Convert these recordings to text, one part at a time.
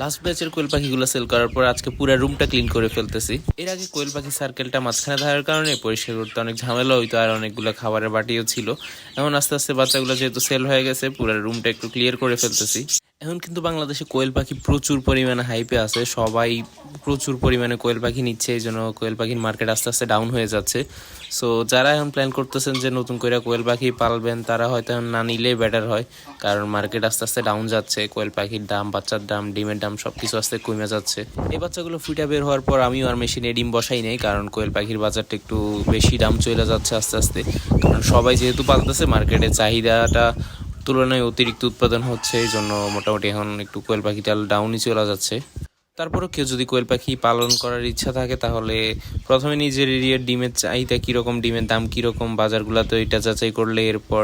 Last ব্যাচের কোয়েল পাখিগুলো sell করার পর আজকে পুরো রুমটা ক্লিন করে ফেলতেছি। এর আগে কোয়েল পাখি সার্কেলটা মাঝখানে থাকার কারণে পরিষ্কার করতে অনেক ঝামেলা হইতো আর অনেকগুলো খাবারের বাটিও ছিল। এখন আস্তে আস্তে বাচ্চাগুলো যেহেতু সেল হয়ে গেছে, পুরো রুমটা একটু ক্লিয়ার করে ফেলতেছি। এখন কিন্তু বাংলাদেশে কোয়েল পাখি প্রচুর পরিমাণে হাইপে আছে। সবাই প্রচুর পরিমাণে কোয়েল পাখি নিচ্ছে, এই জন্য কোয়েল পাখির মার্কেট আস্তে আস্তে ডাউন হয়ে যাচ্ছে। সো যারা এখন প্ল্যান করতেছেন যে নতুন করে কোয়েল পাখি পালবেন, তারা হয়তো এখন না নিলেই বেটার হয়, কারণ মার্কেট আস্তে আস্তে ডাউন যাচ্ছে। কোয়েল পাখির দাম, বাচ্চার দাম, ডিমের দাম সব কিছু আস্তে কমে যাচ্ছে। এই বাচ্চাগুলো ফুটা বের হওয়ার পর আমিও আর মেশিনে ডিম বসাই নেই, কারণ কোয়েল পাখির বাজারটা একটু বেশি দাম চলে যাচ্ছে আস্তে আস্তে। কারণ সবাই যেহেতু পালতেছে মার্কেটে চাহিদাটা তুলনায় অতিরিক্ত উৎপাদন হচ্ছে এই জন্য মোটামুটি এখন একটু কোয়েল পাখিটা ডাউনই চলে যাচ্ছে। তারপরও কেউ যদি কোয়েল পাখি পালন করার ইচ্ছা থাকে, তাহলে প্রথমে নিজের এরিয়ার ডিমের চাহিদা কীরকম, ডিমের দাম কীরকম বাজারগুলোতে ওইটা যাচাই করলে এরপর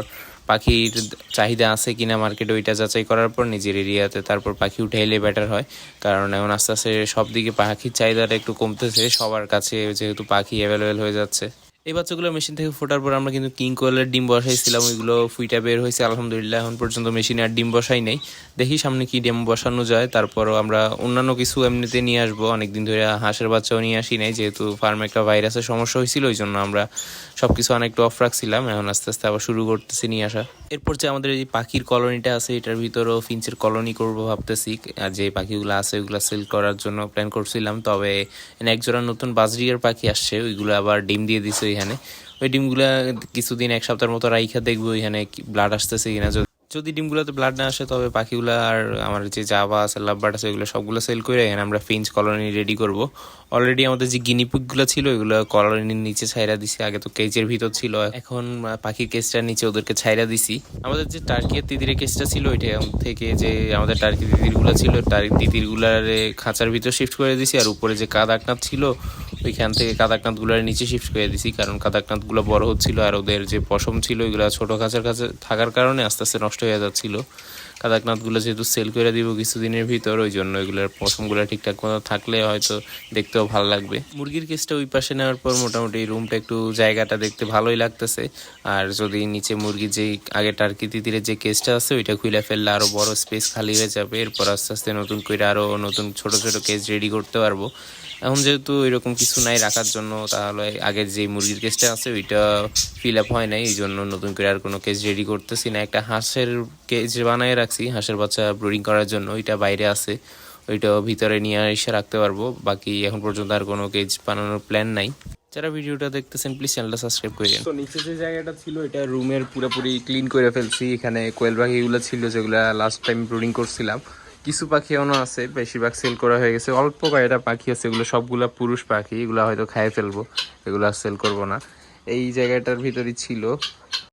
পাখির চাহিদা আছে কিনা মার্কেটে ওইটা যাচাই করার পর নিজের এরিয়াতে তারপর পাখি উঠাইলে বেটার হয়। কারণ এখন আস্তে আস্তে সব দিকে পাখির চাহিদাটা একটু কমতেছে, সবার কাছে যেহেতু পাখি অ্যাভেলেবেল হয়ে যাচ্ছে। এই বাচ্চাগুলো মেশিন থেকে ফোটার পর আমরা কিন্তু কিং কোয়েলের ডিম বসাইছিলাম, ওইগুলো ফুইটা বের হয়েছে, আলহামদুলিল্লাহ। এখন পর্যন্ত মেশিনে আর ডিম বসাই নাই। দেখি সামনে কি ডিম বসানো যায়, তারপরও আমরা অন্যান্য কিছু এমনিতে নিয়ে আসব। অনেকদিন ধরে হাঁসের বাচ্চাও নিয়ে আসি নাই, যেহেতু ফার্মে একটা ভাইরাসের সমস্যা হয়েছিল, ওই জন্য আমরা সব কিছু অনেকটা অফ রাখছিলাম। এখন আস্তে আস্তে আবার শুরু করতেছি নিয়ে আসা। এরপর যে আমাদের এই পাখির কলোনিটা আছে, এটার ভিতরেও ফিঞ্চের কলোনি করব ভাবতেছি। আর যে পাখিগুলো আছে, ওইগুলো সেল করার জন্য প্ল্যান করছিলাম। তবে এক জোড়া নতুন বাজরিয়ার পাখি আসছে, ওইগুলো আবার ডিম দিয়ে দিছে ওইখানে। ওই ডিমগুলা কিছুদিন এক সপ্তাহের মতো রাইখা দেখব ওইখানে ব্লাড আসতেছে কিনা। যদি- ডিমগুলোতে ব্লাড না আসে, তবে পাখিগুলো আর আমার যে জাবা আছে, লাভবার্ড আছে, ওইগুলো সবগুলো সেল করে এখানে আমরা ফিঞ্চ কলোনি রেডি করব। অলরেডি আমাদের যে গিনিপুকগুলো ছিল, ওইগুলো কলোনির নিচে ছাইরা দিছি। আগে তো কেজের ভিতর ছিল, এখন পাখির কেজটার নিচে ওদেরকে ছাইরা দিছি। আমাদের যে টার্কি আর তিতিরের কেজটা ছিল, ওইটা থেকে যে আমাদের টার্কি তিতিরগুলো ছিল টার্কি তিতিরগুলারে খাঁচার ভিতর শিফট করে দিছি। আর উপরে যে কাদ কাদাকনাথ ছিল ওইখান থেকে কাদাকনাথগুলোর নিচে শিফট করে দিছি, কারণ কাদাকনাথগুলো বড় হচ্ছিল আর ওদের যে পশম ছিল ওইগুলো ছোট খাঁচার কাছে থাকার কারণে আস্তে আস্তে নষ্ট হয়ে যাচ্ছিল। কাদাকনাথগুলো যেহেতু সেল করে দিব কিছুদিনের ভিতর, ওই জন্য ওইগুলোর পশমগুলো ঠিকঠাক মতো থাকলে হয়তো দেখতেও ভালো লাগবে। মুরগির কেসটা ওই পাশে নেওয়ার পর মোটামুটি রুমটা একটু জায়গাটা দেখতে ভালোই লাগতেছে। আর যদি নিচে মুরগির যেই আগে টার্কি তিতিরের যে কেসটা আছে, ওইটা খুলে ফেললে আরও বড় স্পেস খালি হয়ে যাবে। এরপর আস্তে আস্তে নতুন করে আরও নতুন ছোট ছোট কেস রেডি করতে পারব। এখন যেহেতু এরকম কিছু নাই রাখার জন্য, তাহলে আগের যে মুরগির কেসটা আছে, ওইটা ফিল আপ হয় নাই, এই জন্য নতুন করে আর কোনো কেস রেডি করতেছি না। একটা হাঁসের কেজ বানায় রাখছি, হাঁসের বাচ্চা ব্রিডিং করার জন্য, ওইটা বাইরে আছে, ওইটাও ভিতরে নিয়ে এসে রাখতে পারব। বাকি এখন পর্যন্ত আর কোনো কেজ বানানোর প্ল্যান নাই। যারা ভিডিওটা দেখতেছেন প্লিজ চ্যানেলটা সাবস্ক্রাইব করে দিন। তো নিচে যে জায়গাটা ছিল, এটা রুমের পুরোপুরি ক্লিন করে ফেলছি। এখানে কোয়েল পাখিগুলো ছিল, যেগুলো লাস্ট টাইম ব্রিডিং করছিলাম। কিছু পাখি এমন আছে, বেশিরভাগ সেল করা হয়ে গেছে। অল্প কয়েকটা পাখি আছে, এগুলো সবগুলা পুরুষ পাখি, এগুলো হয়তো খাইয়ে ফেলব, এগুলো আর সেল করব না। এই জায়গাটার ভিতরই ছিল।